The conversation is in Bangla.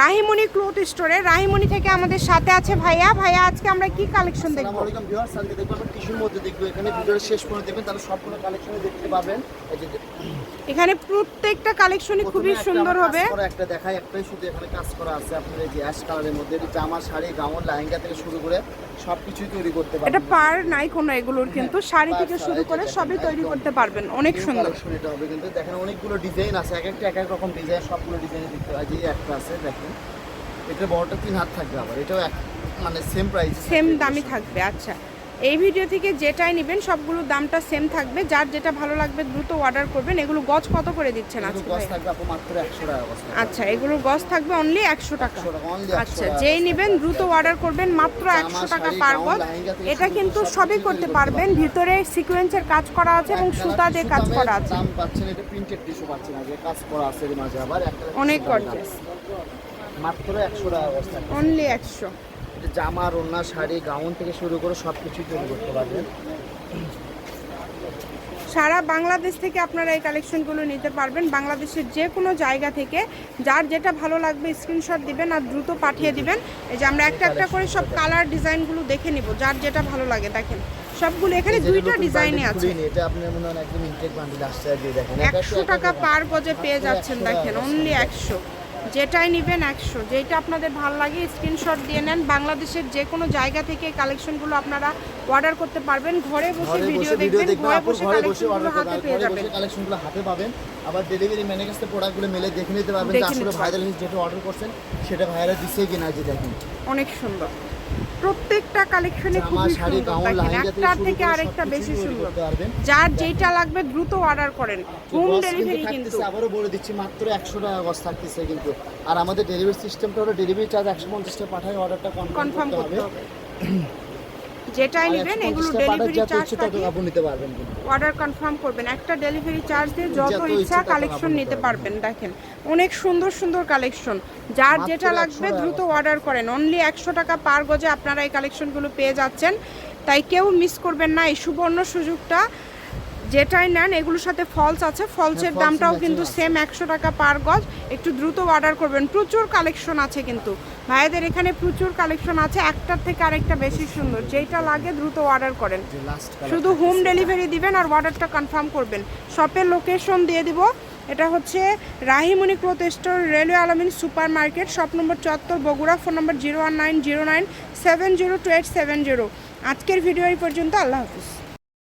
রাহিমণি ক্লোথ স্টোরে। রাহিমণি থেকে আমাদের সাথে আছে ভাইয়া। ভাইয়া আজকে আমরা কি কালেকশন দেখব? আলাইকুম ভিউয়ার্স আজকে দেখব আমরা টিস্যুর মধ্যে দেখব। এখানে ভিডিওর শেষ পর্যন্ত দেখবেন তাহলে সবগুলো কালেকশনে দেখতে পাবেন। এখানে প্রত্যেকটা কালেকশনই খুবই সুন্দর হবে। একটা দেখাই একটাই শুধু এখানে কাজ করা আছে আপনার এই যে অ্যাশ কালারের মধ্যে। জামা শাড়ি গাউন লেহেঙ্গা থেকে শুরু করে সবকিছুই তৈরি করতে পারবেন। এটা পার নাই কোনো এগুলোর কিন্তু। শাড়ি থেকে শুরু করে সবই তৈরি করতে পারবেন। অনেক সুন্দর। এটা হবে কিন্তু। দেখেন অনেকগুলো ডিজাইন আছে এক একটা এক এক রকম ডিজাইন সবগুলো ডিজাইন দেখতে হয় যে একটা আছে দেখেন। এটা বড়টা তিন হাত থাকবে আবার এটাও এক মানে সেম প্রাইস সেম দামই থাকবে আচ্ছা। এই ভিডিও থেকে যেটাই নেবেন সবগুলোর দামটা সেম থাকবে। যার যেটা ভালো লাগবে দ্রুত অর্ডার করবেন। এগুলো গজ কত করে দিচ্ছেন আজকে আচ্ছা এগুলোর গজ থাকবে অনলি একশো টাকা। 100 টাকা, আচ্ছা যেই নেবেন দ্রুত অর্ডার করবেন মাত্র একশো টাকা পার গজ। এটা কিন্তু সবই করতে পারবেন। ভিতরে সিকোয়েন্সের কাজ করা আছে এবং সুতা দিয়ে কাজ করা আছে। দাম পাচ্ছেন এটা প্রিন্টেড টিস্যু পাচ্ছেন আগে কাজ করা আছে মাঝে আবার অনেক টিস্যু গর্জিয়াস মাত্র একশো টাকা অবস্থা অনলি একশো। জামা রন্না শাড়ি গাউন থেকে শুরু করে সব কিছুই তৈরি করতে পারবেন সারা বাংলাদেশ থেকে আপনারা এই কালেকশনগুলো নিতে পারবেন। বাংলাদেশের যে কোনো জায়গা থেকে যার যেটা ভালো লাগবে স্ক্রিনশট দিবেন আর দ্রুত পাঠিয়ে দিবেন। এই যে আমরা একটা একটা করে সব কালার ডিজাইনগুলো দেখে নিব যার যেটা ভালো লাগে। দেখেন সবগুলো এখানে দুইটা ডিজাইনে আছে। এটা আপনার মনে হয় একদম ইনটেক বান্ডিল আসছে আর দেখেন। এটা একশো একটু টাকা পার গজে পেয়ে যাচ্ছেন দেখেন অনলি একশো। যেটাই নেবেন একশো। যেটা আপনাদের ভালো লাগে স্ক্রিনশট দিয়ে নেন। বাংলাদেশের যে কোনো জায়গা থেকে কালেকশনগুলো আপনারা অর্ডার করতে পারবেন। ঘরে বসে ভিডিও দেখবেন ঘরে বসে কালেকশনগুলো হাতে পেয়ে যাবেন। কালেকশনগুলো হাতে পাবেন। আবার ডেলিভারি ম্যানের কাছে প্রোডাক্টগুলো মেলে দেখে নিতে পারবেন আসলে ভাইরাল জিনিস যেটা অর্ডার করছেন সেটা ভাইরাল দিচ্ছে কিনা যে দেখেন। অনেক সুন্দর। প্রত্যেকটা কালেকশনে খুবই সুন্দর। দেখেন একটার থেকে আরেকটা বেশি সুন্দর। যার যেটা লাগবে দ্রুত অর্ডার করেন। হোম ডেলিভারি কিন্তু আবারও বলে দিচ্ছি মাত্র একশো টাকা গজ থাকতেছে কিন্তু। আর আমাদের ডেলিভারি সিস্টেমটা হলো ডেলিভারি চার্জ একশো পঞ্চাশটা টাকা পাঠায় অর্ডারটা কনফার্ম করতে হবে। যেটাই নেবেন এগুলো ডেলিভারি চার্জ নিতে পারবেন অর্ডার কনফার্ম করবেন। একটা ডেলিভারি চার্জ দিয়ে যত ইচ্ছা কালেকশন নিতে নিতে পারবেন। দেখেন অনেক সুন্দর সুন্দর কালেকশন যার যেটা লাগবে দ্রুত অর্ডার করেন। অনলি একশো টাকা পার গজে আপনারা এই কালেকশনগুলো পেয়ে যাচ্ছেন। তাই কেউ মিস করবেন না। এই সুবর্ণ সুযোগটা যেটাই নেন এগুলোর সাথে ফলস আছে। ফলসের হ্যাঁ, দামটাও কিন্তু সেম একশো টাকা পার গজ। একটু দ্রুত অর্ডার করবেন। প্রচুর কালেকশন আছে কিন্তু। ভাইয়াদের এখানে প্রচুর কালেকশন আছে। একটার থেকে আরেকটা বেশি সুন্দর। যেটা লাগে দ্রুত অর্ডার করেন। শুধু হোম ডেলিভারি দিবেন আর অর্ডারটা কনফার্ম করবেন। শপের লোকেশন দিয়ে দিব। এটা হচ্ছে Rahimoni cloth store railway Almin super market shop number চত্বর Bogura phone number zero one nine zero nine seven zero two eight seven zero আজকের ভিডিও এই পর্যন্ত। আল্লাহ হাফিজ।